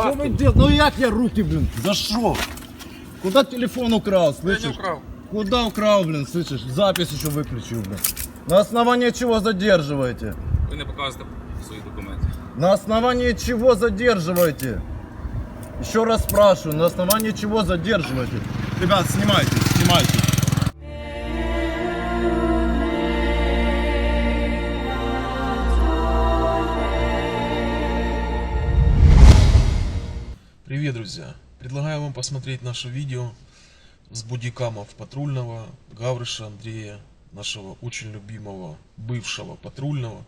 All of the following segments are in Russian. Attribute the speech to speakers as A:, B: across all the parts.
A: Что вы делаете? Ну як я руки, блин? За что? Куда телефон украл,
B: Я не
A: слышишь?
B: украв.
A: Куда украл, блин, слышишь? Запись еще выключил, блин. На основании чего задерживаете?
B: Ви не показуєте свої документи.
A: На основании чего задерживаете? Еще раз спрашиваю, на основании чего задерживаете? Ребят, снимайте, снимайте.
C: Друзья! Предлагаю вам посмотреть наше видео с бодикамов патрульного Гаврыша Андрея, нашего очень любимого бывшего патрульного,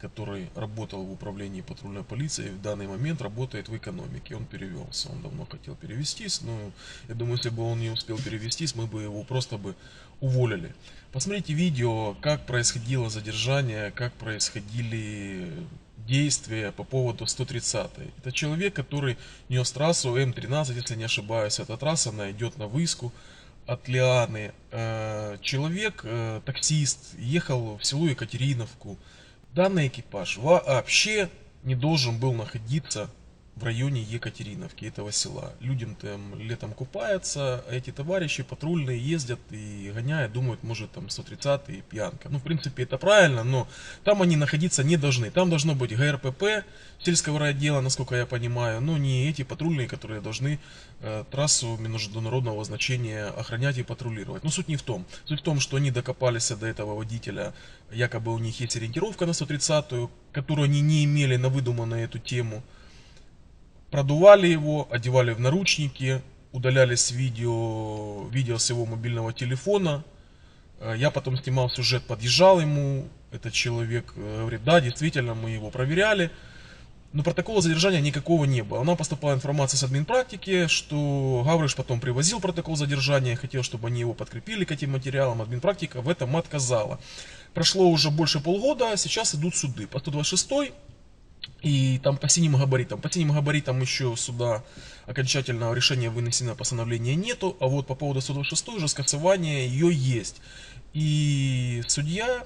C: который работал в управлении патрульной полиции и в данный момент работает в экономике. Он перевелся, он давно хотел перевестись, но я думаю, если бы он не успел перевестись, мы бы его просто бы уволили. Посмотрите видео, как происходило задержание, как происходили действия по поводу 130 Это человек, который нес трассу М13, если не ошибаюсь, эта трасса, она идет на Выску от Лианы. Э, Человек, э, таксист, ехал в село Екатериновку. Данный экипаж вообще не должен был находиться в районе Екатериновки, этого села. Людям там летом купаются, а эти товарищи патрульные ездят и гоняют, думают, может там 130 и пьянка. Ну, в принципе, это правильно, но там они находиться не должны. Там должно быть ГРПП сельского райотдела, насколько я понимаю, но не эти патрульные, которые должны э, трассу международного значения охранять и патрулировать. Но суть не в том. Суть в том, что они докопались до этого водителя, якобы у них есть ориентировка на 130-ю, которую они не имели на выдуманную эту тему продували его, одевали в наручники, удаляли с видео, видео с его мобильного телефона. Э, Я потом снимал сюжет, подъезжал ему, этот человек э, говорит, да, действительно, мы его проверяли. Но протокола задержания никакого не было. Нам поступала информация с админпрактики, что Гавриш потом привозил протокол задержания, хотел, чтобы они его подкрепили к этим материалам. Админпрактика в этом отказала. Прошло уже больше полгода, сейчас идут суды. По 126 и там по синим габаритам. По синим габаритам еще суда окончательного решения вынесено постановления нету, а вот по поводу 126 уже скасование ее есть. И судья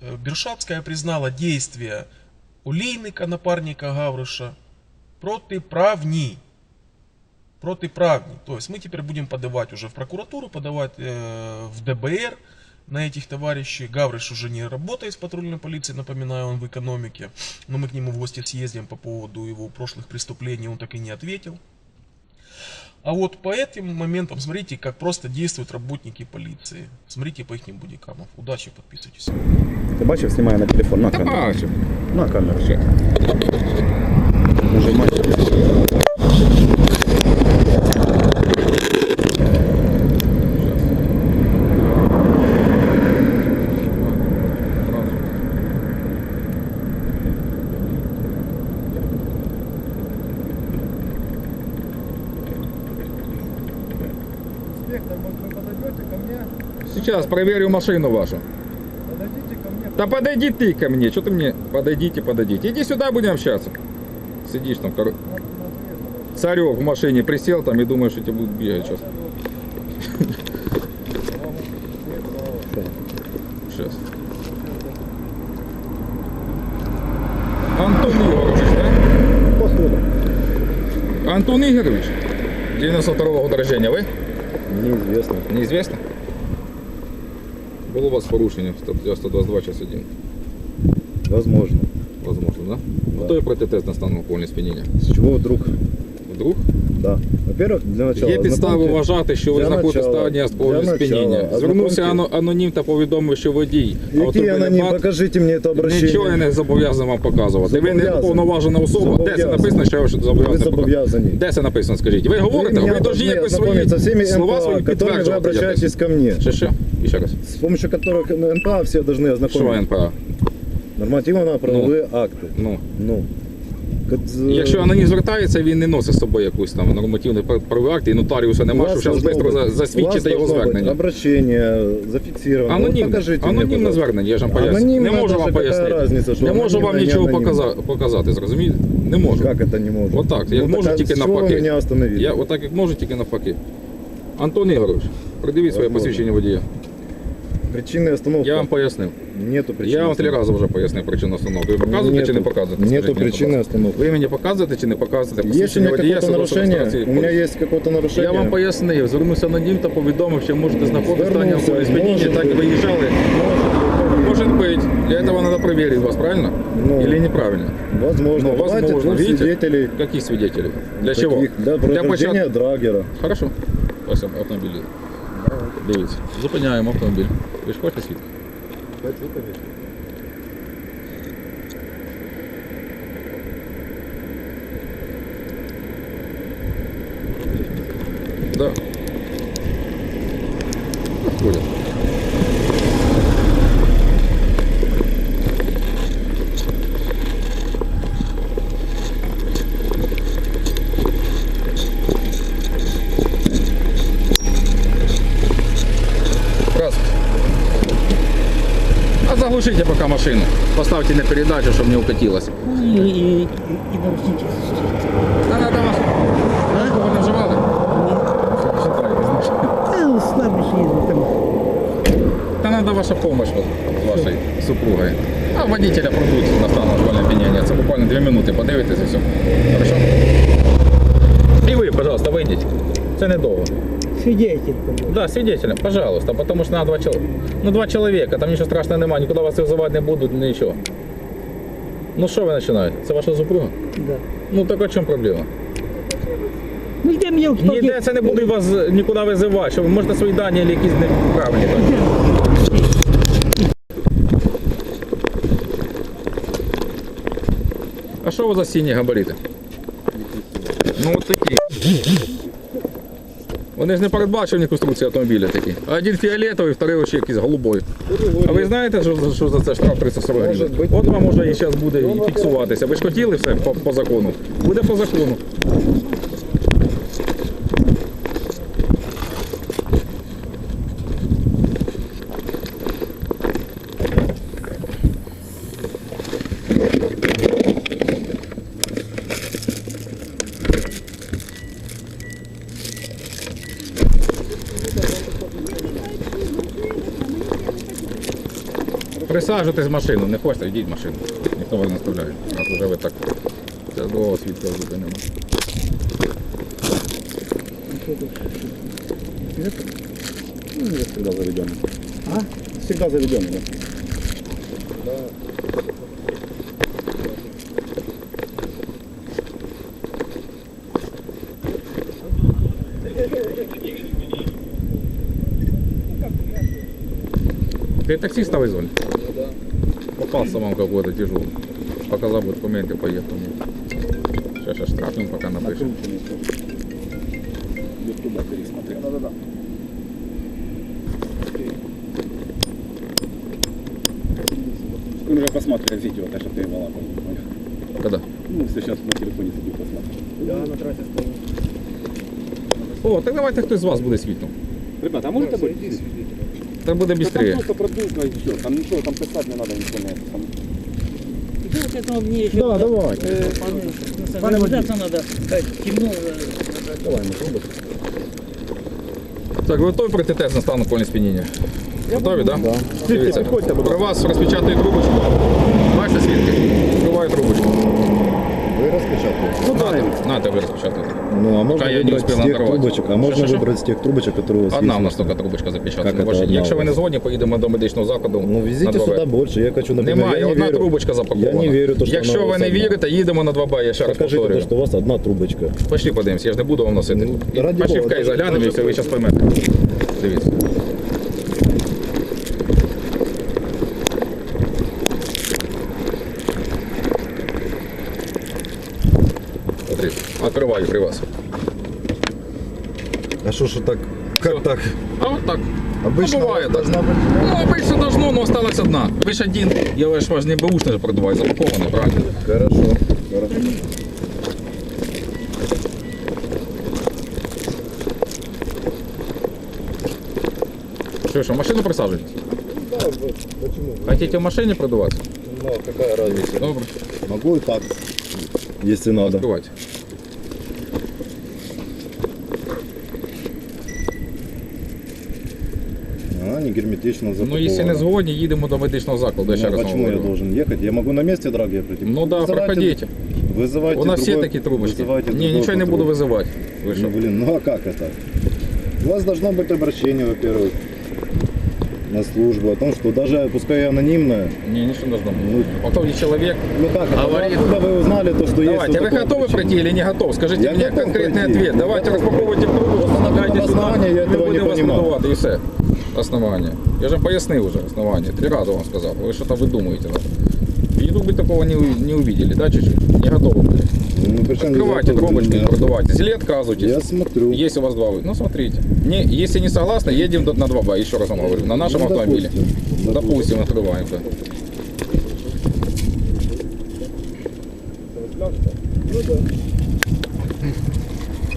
C: э, Бершатская признала действия олійника, напарника Гавриша, протиправні. Протиправні. То есть мы теперь будем подавать уже в прокуратуру, подавать э, в ДБР на этих товарищей. Гавриш уже не работает в патрульной полиции, напоминаю, он в экономике. Но мы к нему в гости съездим по поводу его прошлых преступлений, он так и не ответил. А вот по этим моментам смотрите, как просто действуют работники полиции. Смотрите по их будикамам. Удачи, подписывайтесь.
D: Ти бачив, знімає на телефон, на камеру. На камеру. Нажимай.
A: Инспектор, может, вы подойдете ко мне?
E: Сейчас проверю машину вашу.
A: Подойдите ко мне.
E: Да подойди ты ко мне, что ты мне? Подойдите, подойдите. Иди сюда, будем общаться. Сидишь там, кор- царек в машине присел там и думаешь, что тебе будут бегать сейчас. Сейчас. Антон Игоревич, да?
D: Походу.
E: Антон Игоревич? 92-го года рождения, вы?
D: Неизвестно.
E: Неизвестно? Было у вас порушение 122 час 1.
D: Возможно.
E: Возможно, да?
D: Да.
E: Готові пройти тест на стан алкогольного сп'яніння?
D: С чего вдруг?
E: Вдруг?
D: Да. Во-первых, для начала.
E: Є підстави
D: ознакомьте-
E: вважати, що ви
D: Для
E: знаходитесь в
D: начала-
E: стані алкогольного
D: для начала
E: сп'яніння. Звернувся
D: ознакомьте-
E: ано- анонім та повідомив, що водій.
D: Який
E: автомобіля
D: анонім?
E: БАТ
D: Покажите мне это обращение.
E: Нічого я не зобов'язаний вам показувати. Ви не
D: Зобов'язаний.
E: уповноважена особа. Де це
D: Зобов'язаний.
E: написано, що я
D: Вы
E: зобов'язаний показувати?
D: зобовязаны.
E: Де це написано, скажіть? Ви говорите,
D: меня
E: ви повинні
D: должны
E: якось свої
D: ознакомить со всеми
E: слова свої
D: НПА, которыми вы
E: підтверджувати.
D: обращаетесь ко мне.
E: Ще що? І ще раз.
D: С помощью которых ну, НПА все должны
E: Що
D: ознакомиться.
E: НПА?
D: Нормативно-правовые акты.
E: Ну.
D: Ну. Как з-
E: Якщо анонім звертається, він не носить з собою якусь там нормативний правовий акт, і нотаріуса
D: у
E: немає,
D: вас
E: що зараз
D: должно
E: швидко
D: быть-
E: за-
D: у
E: засвідчити
D: вас
E: його
D: должно быть
E: звернення.
D: Обращение зафиксировано. Вот
E: Анонімне,
D: покажите мне,
E: анонімне
D: пожалуйста.
E: звернення, я ж вам поясню.
D: Анонімне,
E: Не можу
D: даже
E: вам
D: какая
E: пояснити.
D: разниця, що
E: Не можу вам
D: анонімне,
E: нічого
D: не анонімне.
E: показа- показати, зрозумієте? Не можу.
D: Как это не может?
E: Отак, я
D: Ну,
E: можу
D: так, а
E: тільки
D: с чего
E: навпаки.
D: вы меня остановили?
E: Я отак як можу, тільки навпаки. Антон Ігорович, придивіть своє
D: Возможно.
E: посвідчення водія.
D: Причины остановки.
E: Я вам пояснив.
D: Нету причины.
E: Я вам три
D: остановки.
E: рази вже пояснив причину остановки. Ви показуєте чи не показуєте?
D: Нету
E: Скажіть мені,
D: причины
E: будь ласка.
D: остановки.
E: Ви мені показуєте чи не показуєте?
D: Есть у
E: Посвідчення
D: меня
E: водія,
D: какое-то
E: свідоцтво
D: нарушение?
E: реєстрації
D: У меня
E: поліції.
D: есть какое-то нарушение?
E: Я вам пояснив, звернувся анонім та повідомив, що можете знаходитися в стані
D: Звернувся,
E: алкогольного сп'яніння,
D: може
E: так і
D: бути.
E: виїжджали. Может быть. Для этого надо проверить вас, правильно?
D: Ну.
E: Или неправильно?
D: Возможно.
E: Ну,
D: Давайте
E: возможно.
D: двух
E: Видите?
D: свидетелей.
E: Каких свидетелей? Для чего?
D: Таких, Для прохождения
E: початку-
D: драгера.
E: Хорошо. Ось автомобіль. Дивіться. Зупиняємо автомобіль. Ви ж хочете свідки? Да. Поставьте на передачу, чтобы не укатилась.
F: И, и, и нарушитель.
E: Да надо вас. Алкоголь не вживали?
F: А, слабость ездит там.
E: Да надо ваша помощь вот, с вашей супругой. А водителя продуть на стан алкогольне опьянение. Це буквально 2 минути. Подивитесь і все. Хорошо? І ви, пожалуйста, вийдіть. Це недовго.
F: Свидетель. там.
E: Да, свидетелем, пожалуйста, потому что на два человека. Ну, два человека, там нічого страшного немає, нікуди вас визивати не будуть, нічого. Ну що ви починаєте? Це ваша супруга?
F: Да.
E: Ну так а в чому проблема?
F: Ну где мне успокоить?
E: Ніде це не буде вас нікуди визивати, що ви можете свої дані або якісь неправильні. дані. А що ви за сині габарити? Ну от такі. Вони ж не передбачені конструкції автомобіля такі. Один фіолетовий, второй ще якийсь голубой. А ви знаєте, що, за- що за це штраф 340 гривень? От вам може і зараз буде і фіксуватися. Ви ж хотіли все по, по закону? Буде по закону. Присаджуйтесь в машину, не хочете, йдіть в машину. Ніхто вас не оставляє. Раз вже ви так. Це довго свідка зупинимо.
D: Ну, я всегда заведен. А? Всегда заведен, да.
E: Ты таксист в зоне? Попался вам какой-то тяжелый. Показал бы документы, поехал. Сейчас я штрафим пока напишем.
G: Он уже посмотрел видео, даже ты вела.
E: Когда?
G: Ну, если сейчас на телефоне сидит посмотрел.
E: О, так давайте хтось з вас буде свідком.
G: Ребята, а может это быть?
E: Так буде
G: Да там
E: швидше.
G: просто продумка и все. Там ничего, там писать не надо ничего на это. Там...
F: Делать этого мне еще...
D: Да, давайте.
F: Э, Организация надо. Как темно. э,
D: Давай, мы трубы.
E: Так, ви готові пройти тест на стан алкогольного сп'яніння? Готові, так? Да? Дивіться,
D: підходьте, будь
E: при вас розпечатають трубочку. Бачите свідки? Вбивають трубочку.
D: Вы распечатываете.
E: Нате, нате ви розпечатуєте.
D: Ну, а можно
E: Пока я не
D: выбрать
E: успел
D: с тех
E: надорвать.
D: трубочек, а можно
E: Что-что-что?
D: выбрать с тех трубочек, которые у вас
E: Одна
D: есть.
E: у нас тільки трубочка запечатана.
D: Як це
E: Ваші-
D: одна
E: Якщо
D: у
E: ви не
D: вас?
E: згодні, поїдемо до медичного закладу.
D: Ну,
E: на
D: везите
E: 2Б.
D: сюда больше. Я хочу, например,
E: Немає,
D: я не
E: одна
D: верю.
E: трубочка запакована.
D: Я не верю, то, що
E: Якщо
D: вона у
E: ви
D: вас
E: не
D: одна.
E: вірите, їдемо на 2Б, я ще раз
D: Покажите,
E: повторюю.
D: то, что у вас одна трубочка.
E: Пошли подивимося, я ж не буду вам носити.
D: Ну, раді
E: Пошли
D: Бога,
E: в кай
D: даже-
E: заглянемо і
D: даже
E: все, ви зараз поймете. Дивіться. Открываю при вас.
D: А что ж так? Как
E: Всё.
D: так?
E: А вот так.
D: Обычно
E: Ну, бывает,
D: должна быть...
E: Ну, обычно должно, но осталась одна. Ви ж один, я ваш не бэушный же продуваю, запакованный, правильно?
D: Хорошо. Хорошо.
E: Что, что, машину присаживаетесь?
D: Да, почему?
E: Хотите в машине продуваться?
D: Ну, а какая разница?
E: Добре,
D: Могу и так, если надо.
E: открывайте.
D: А, машине герметично
E: Ну,
D: запаковано.
E: якщо не згодні, їдемо до медичного закладу, я ще
D: Ну,
E: раз вам
D: почему я
E: говорю.
D: должен ехать? Я могу на месте дороги пройти.
E: Ну да,
D: Вызывайте-
E: проходите.
D: Вызывайте
E: У нас все
D: другой-
E: такі трубочки.
D: вызывайте
E: Ні,
D: другой
E: нічого не
D: патруль.
E: буду визивати. Ви що?
D: Ну, блин, ну а как это? У вас должно быть обращение, во-первых, на службу о том, что даже, пускай и анонимное,
E: Ні, нічого не должно
D: Ну,
E: бути. Потом чоловік
D: ну как это?
E: Говорит.
D: Откуда вы узнали то, что есть
E: Давайте,
D: вот
E: вы
D: такое
E: готовы
D: обращение?
E: пройти или не готов? Скажите
D: Я
E: мне
D: готов
E: конкретный
D: пройти.
E: ответ. Давайте
D: готов.
E: распаковывайте трубу,
D: на
E: дайте
D: каком
E: сюда,
D: основании я
E: ми
D: этого не
E: будемо вас
D: понимаю.
E: продавати і все. Основання. Я ж вам пояснив уже основання. Три рази вам сказав. Ви що там видумуєте? Еду вы такого не, у- не увидели, да, чуть-чуть? Не готовы были.
D: Ну, причем не
E: Открывайте
D: готов,
E: трубочки и
D: блин,
E: продавайте. Или отказывайтесь.
D: Я смотрю.
E: Есть у вас два вы. Ну, смотрите. Не, если не согласны, едем до- на 2 Еще раз вам говорю. На нашем
D: Ну,
E: автомобиле.
D: допустим.
E: Допустим, открываем. да.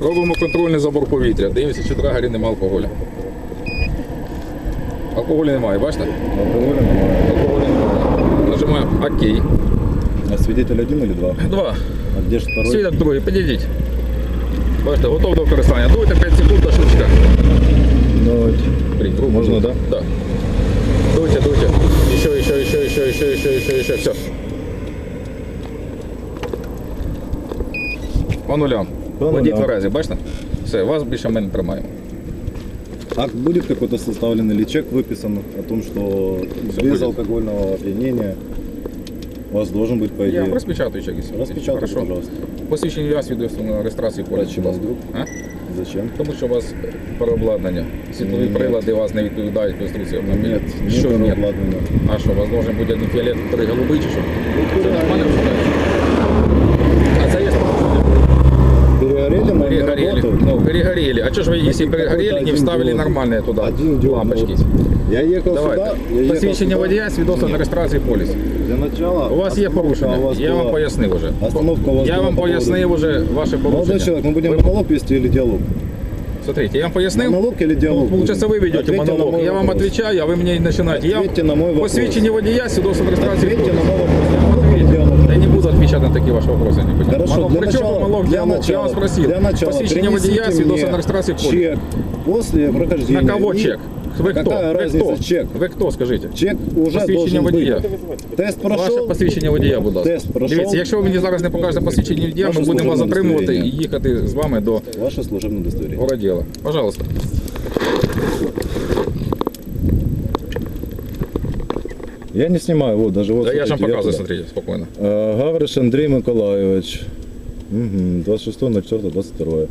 E: Робимо контрольний забор повітря. Дивіться, чи в драгері немає алкоголю. Алкоголю немає, бачите?
D: Алкоголя немає.
E: Алкоголю немає. Нажимаємо ОК.
D: А свидетель один или два?
E: Два.
D: А где же второй?
E: Свідок другий, підійдіть. Бачите, готов до використання. Дуйте 5 секунд до щелчка.
D: Давайте.
E: Три, трубку.
D: Можно, да?
E: Да. Дуйте, дуйте. Еще, еще, еще, еще, еще, еще, еще, еще. Все. По нулям.
D: По
E: Водій
D: нулям.
E: тверезий, бачите? Все, вас більше ми не тримаємо.
D: Акт будет какой-то составлен или чек выписан о том, что
E: Всё
D: без
E: будет.
D: алкогольного опьянения у вас должен быть, по
E: Я
D: идее.
E: вам розпечатаю чек. якщо
D: Распечатайте,
E: Хорошо.
D: пожалуйста.
E: Посвідчення я свідоцтво на реєстрацію поліції.
D: Зачем
E: будь ласка.
D: вдруг?
E: А?
D: Zачем?
E: Тому що у вас переобладнання. Світлові
D: Ні.
E: прилади у вас не відповідають конструкції автомобіля.
D: Нет, не
E: Що ні?
D: переобладнання.
E: А що, у вас должен бути один фіолет, три голубий чи що? Це нормально вважаєте?
D: Перегорели, но не
E: перегорели.
D: работают.
E: Ну, перегорели. А что ж вы, если
D: Какой-то
E: перегорели, не
D: один
E: вставили
D: диод.
E: нормальные туда
D: Один диод
E: лампочки?
D: работает. Я ехал
E: Давайте.
D: сюда, я ехал
E: Посвідчення
D: сюда.
E: водія, свідоцтво на реєстрації поліс.
D: Для начала
E: У вас є
D: остановка
E: порушення.
D: у вас
E: Я вам
D: была.
E: пояснив уже.
D: Остановка у вас
E: Я
D: была
E: вам
D: по
E: пояснив
D: поводу-
E: уже ваше
D: Молодой
E: порушення.
D: человек, мы будем
E: Ви-
D: монолог вести или диалог?
E: Смотрите, я вам пояснив.
D: Монолог или диалог?
E: Ну, получается, вы ведете
D: Ответьте на
E: монолог.
D: мой
E: Я вам
D: вопрос.
E: отвечаю, а вы мне начинаете. Я
D: Ответьте на мой вопрос.
E: Посвідчення водія, свідоцтво на реєстрації
D: Ответьте
E: поліс.
D: на мой вопрос.
E: отвечать на такие ваши вопросы. Не понимаю.
D: Хорошо,
E: Монолог.
D: для
E: При чем
D: начала,
E: монолог,
D: для
E: диалог?
D: начала,
E: Я вас спросил.
D: для начала
E: Посвідчення
D: принесите
E: водія, свідоцтво
D: мне
E: на реєстрації поліс.
D: чек после прохождения.
E: На кого
D: И
E: чек? Вы кто?
D: Какая
E: Вы
D: разница,
E: кто?
D: чек?
E: Вы кто, скажите?
D: Чек уже
E: Посвідчення
D: должен
E: водія.
D: быть. Тест
E: Ваше
D: прошел?
E: посвідчення водія, будь ласка.
D: Тест пройшов?
E: Дивіться, якщо ви мені зараз не покажете посвідчення водія, ми
D: Ваше
E: будемо вас
D: служебне
E: затримувати і
D: удостоверення.
E: їхати з вами до
D: Ваше служебное удостоверение.
E: городіла. Пожалуйста.
D: Я не снимаю, вот даже вот.
E: Да я же вам
D: смотрите,
E: показываю,
D: туда.
E: смотрите, спокойно.
D: Э, Гавриш Андрей Николаевич. Угу. 26 на 4 22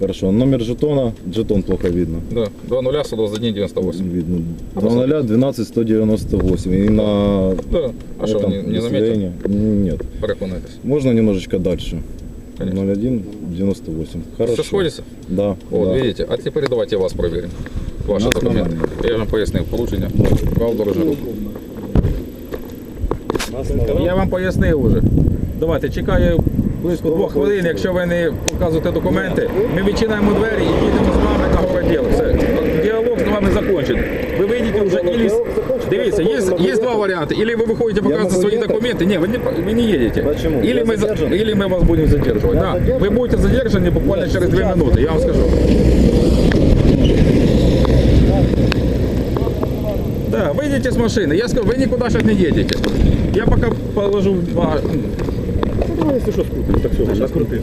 D: Хорошо. Номер жетона. Жетон плохо видно.
E: Да, 2 121 98.
D: Видно. 20 12 198. И на
E: Да. А
D: этом
E: не, не заметил?
D: удостоверении- Нет.
E: Переконайтесь.
D: Можно немножечко дальше.
E: Конечно.
D: 01 98. Хорошо.
E: Все сходится?
D: Да.
E: Вот,
D: да.
E: видите. А теперь давайте вас проверим. Ваши документы. Я же вам пояснив порушення. Прав дорожнього руху. Я вам пояснив уже. Давайте, чекаю близько двох хвилин, якщо ви не показуєте документи. Ми відчинаємо двері і їдемо з вами на городіл. Все. Діалог з вами закончен. Ви вийдете вже ілі... Дивіться, є, є два варіанти. Или ви виходите показувати свої документи. Ні, ви не, ви не їдете.
D: Почему?
E: Или ми, за- или ми вас будемо задержувати. Да. Ви будете задержані буквально через 2 минути, я вам скажу. Выйдите с машины. Я скажу, вы никуда сейчас не едете. Я пока положу в багаж-
D: Ну, если что, скрутим. Так все, сейчас крутим.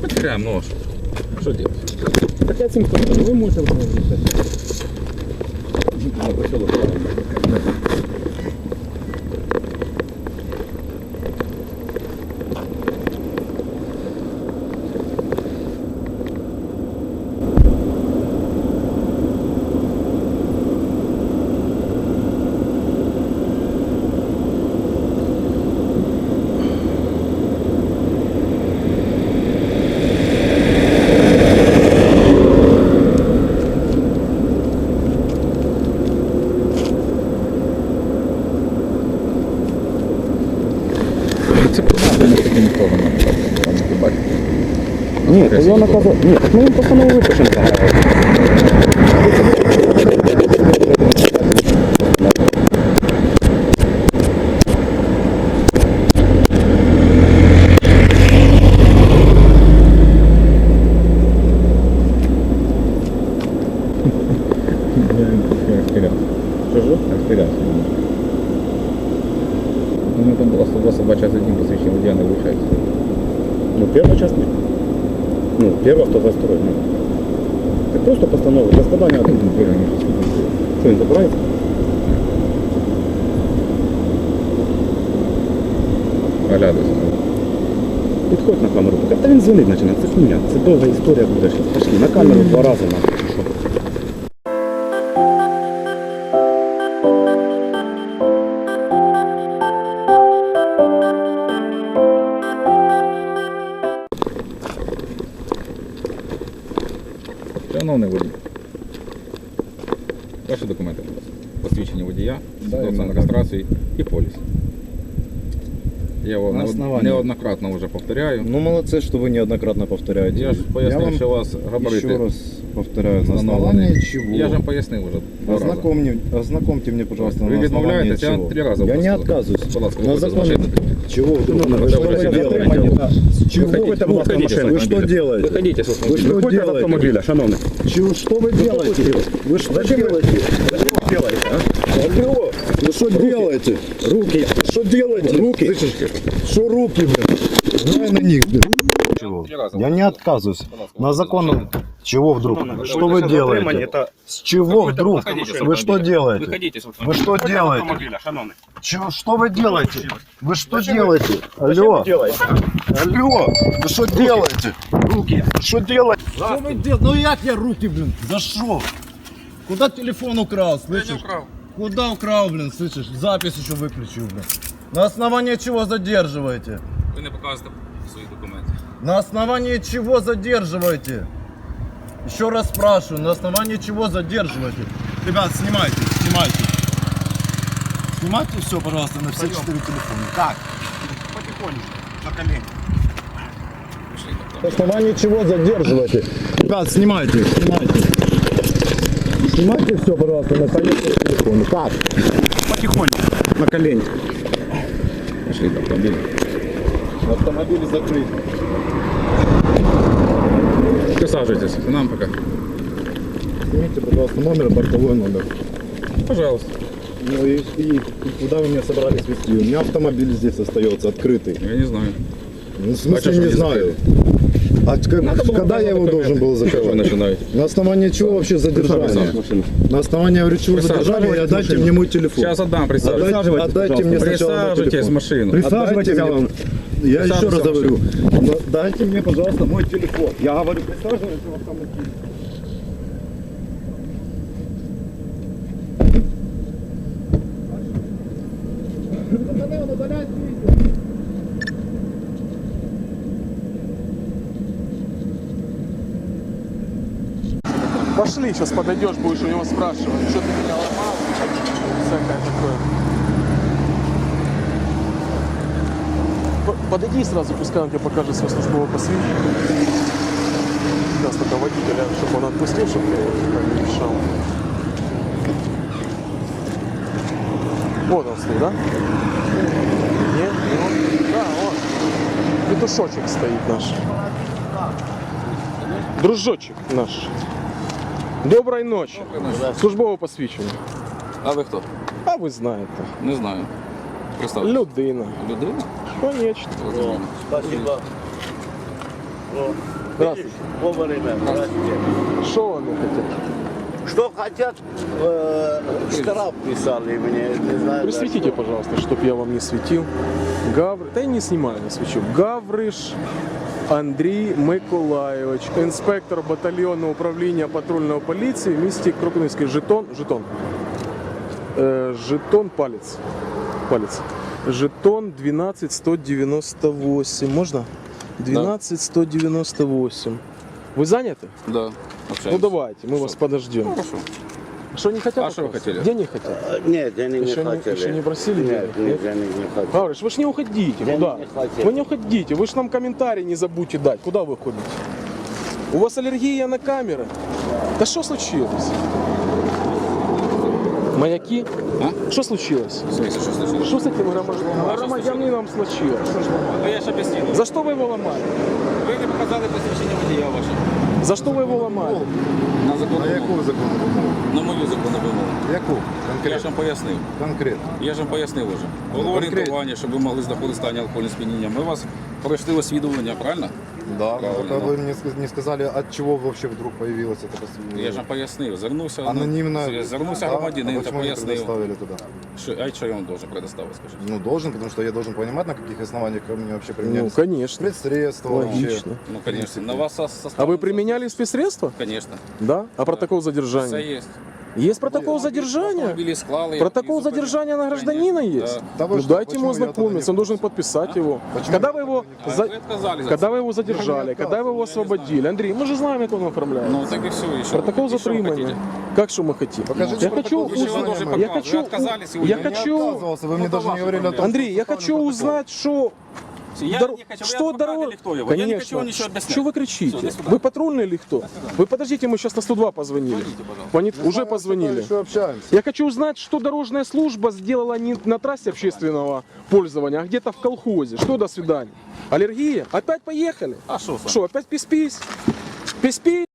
E: Потеряем нож. Что делать? Це правда, не таки нікого не там не бачить.
G: Ні, то я наказав. Ні, так ми їм постанову випишемо Підходь на камеру. Поки та він дзвонить починає. Це хуйня. Це довга історія буде. ще. Пошли на камеру два рази нахуй.
E: неоднократно вже повторяю.
D: Ну, молодцы, что вы неоднократно повторяете.
E: Я ж пояснив,
D: вам
E: що у вас
D: Еще
E: габарити
D: раз повторяю, на
E: встановлені.
D: основании чего?
E: Я ж вам пояснив вже два рази.
D: Ознакомьте, ознакомьте мне, пожалуйста,
E: Вы
D: на основании
E: відмовляєтесь, я
D: чего.
E: три рази
D: Я
E: вам
D: не
E: сказав.
D: отказываюсь.
E: Будь ласка,
D: На
E: виходьте з
D: законе.
E: машини.
D: Чего вдруг? Вы
E: Давайте,
D: что
E: давайте,
D: делаете?
E: давайте.
D: Чего?
G: Виходьте, будь ласка, з машини.
D: Вы что делаете?
E: Виходіть з
D: Вы
E: автомобіля.
D: что
G: Виходьте з
D: делаете?
G: автомобіля, шановний.
D: Чего? Что вы делаете? Вы что делаете?
G: Делаєте, а?
D: Алло, вы что делаете? Руки. Что делаете? Руки. Что руки, блин? Знай на них, блин. Чего?
E: Три раза.
D: Я не отказываюсь.
E: Будь ласка,
D: На
E: виходьте з
D: законном.
E: машини.
D: Чего вдруг? Что вы делаете? С чего вдруг? Вы что делаете?
B: Виходіть з
D: Вы
B: автомобіля.
D: что делаете?
G: Автомобіля, шановний.
D: Чего, что вы делаете? Вы что делаете? Алло, алло, вы что делаете?
G: Руки.
D: Что делаете? Что вы делаете? Ну як я руки, блин, за что? Куда телефон украл, слышишь? Куда украл, блин, слышишь? Запись еще выключил, блин. На основании чего задерживаете?
B: Ви не показуєте свої документи.
D: На основании чего задерживаете? Еще раз спрашиваю, на основании чего задерживаете? Ребят, снимайте, снимайте. Снимайте все, пожалуйста, на все четыре телефона. Так.
G: Потихонечку, на колені.
B: Пішли до автомобіля.
D: На основании чего задерживаете? Ребят, снимайте, снимайте. Снимайте все, пожалуйста, на коллекторе телефона. Так.
G: Потихоньку, на колені.
E: Пішли до автомобіля.
D: Автомобиль закрыт.
E: Присаджуйтесь. Нам пока.
D: Снимите, пожалуйста, номер, бортовой номер.
E: Пожалуйста.
D: Ну и, и куда вы меня собрались везти? У меня автомобиль здесь остается открытый.
E: Я не знаю.
D: Ну, в смысле
E: Бачишь,
D: не
E: не
D: знаю. А к- когда я его должен был закрывать?
E: начинаете?
D: На основании чего вообще задержание? На основании, говорю, чего задержали, и отдайте мне мой телефон.
E: Сейчас отдам, присаживайтесь.
D: Отдайте, отдайте мне сначала мой
E: Присаживайтесь в
D: телефон.
E: машину.
D: Отдайте
G: я вам-
D: Я еще раз говорю, дайте мне, пожалуйста, мой телефон. Я говорю, присаживайтесь в автомобиль.
H: Пошли, сейчас подойдешь, будешь у него спрашивать, что ты меня ломал, всякое такое. По- Подойди сразу, пускай он тебе покажет свое службовое посвящение. Сейчас только водителя, чтобы он отпустил, чтобы я не мешал. Вот он стоит, да? Нет, не он? Да, он. Петушочек стоит наш. Дружочек наш. Доброї ночі. Службове посвідчення.
B: А ви хто?
H: А ви знаєте.
B: Не знаю. Представте.
H: Людина.
B: Людина?
H: Конечно.
B: Розумію.
H: Здравствуйте. Що вони хочуть?
I: Что хотят, э, штраф писали мне, не знаю.
H: Присветите, пожалуйста, чтобы я вам не светил. Гавр... Да я не снимаю, не свечу. Гавриш Андрій Миколайович, інспектор батальйону управління патрульної поліції в місті Кропивницький. Жетон, жетон. Е, жетон палець. Палець. Жетон 12198. Можна? 12198. Ви зайняті?
B: Да.
H: Ну
B: Общаемся.
H: давайте, мы вас подождем.
B: Хорошо.
H: Что не хотят?
B: А что вы хотели?
H: Денег хотят?
I: Нет, они не
H: Еще не-
I: хотели.
H: еще не просили
I: Нет,
H: денег,
I: нет,
H: нет?
I: они не хотели.
H: Гавриш, вы ж не уходите.
I: Я
H: Куда?
I: не.
H: Вы не уходите. Вы ж нам комментарий не забудьте дать. Куда вы ходите? У вас аллергия на камеры? Да что случилось? Маяки?
B: А?
H: Что случилось?
B: В смысле, що случилось?
H: Что с этим громадянином громадянином случилось?
B: Ну я ж об'яснив.
H: За что вы его ломали?
B: Ви не показали посвідчення водія ваше.
H: За что вы его ломали?
E: На законну
D: А яку
E: вимогу.
D: законну вимогу?
E: На мою законну вимогу.
D: Яку?
E: Я ж
D: Конкретно.
E: вам пояснив.
D: Конкретно.
E: Я ж вам пояснив уже. Було
D: конкретно.
E: орієнтування, щоб ви могли знаходити стані алкогольного сп'яніння. Ми вас пройшли освідування, правильно?
D: Да,
E: Правильно,
D: только вы мне не сказали, от чего вообще вдруг появилось это посвящение.
E: Я ж вам пояснив. Звернувся,
D: Анонимно.
E: звернувся
D: Да?
E: громадянин
D: а
E: та
D: почему не
E: пояснив.
D: предоставили туда?
E: Що, а що я вам должен предоставити, скажіть?
D: Ну, должен, потому что я должен понимать, на каких основаниях ко мне вообще
H: Ну,
D: применялись.
H: конечно.
D: Спецсредства вообще.
H: Логично.
E: Ну, конечно. На вас со-
H: А вы применяли спецсредства?
E: Конечно.
H: Да. А протокол
E: Все
H: задержания?
E: є.
H: Есть протокол задержания?
E: Автомобілі склали.
H: Протокол
E: і зупинили.
H: задержания на гражданина
E: Конечно.
H: есть?
E: Да.
D: Да вы
H: Ну
D: что,
H: дайте
D: почему
H: ему
D: я тогда не
H: ознакомиться, он должен
D: пошел?
H: подписать его.
D: Почему
H: Когда
D: я
H: вы его,
E: А
H: за-
E: ви отказались от
H: когда
E: цього.
H: вы его задержали, когда вы его освободили? Андрей, мы же знаем, как он оформляет.
E: Ну, так і все. І що?
H: Протокол
E: І що ви
H: затримания.
E: хотите?
H: Как что мы хотим?
D: Покажите
H: Я
D: протокол
H: хочу
E: Ви ж вам
H: узнать.
E: должны
H: Я
E: показати.
H: хочу,
E: Ви отказались і
H: я
E: уйдете.
D: Я не
H: хочу,
D: отказывался, вы мне
E: Ну,
D: даже не
E: по
D: говорили о том,
H: Андрей,
D: что
H: я
D: составлен
H: хочу
D: протокол.
H: узнать, что
E: я
H: Дор-
E: не хочу,
H: что
E: адвокат
H: дорога?
E: или кто я? Вот Я не хочу
H: Конечно.
E: вам ничего объяснять.
H: Что вы кричите?
E: свидания.
H: вы патрульный или кто? Вы подождите, мы сейчас на 102 позвонили.
E: Звоните.
H: Они
D: Мы
H: уже позвонили. Я хочу узнать, что дорожная служба сделала не на трассе общественного пользования, а где-то в колхозе. Что до свидания? Аллергия? Опять поехали?
E: А сам?
H: Что, опять пись-пись? Пись-пись?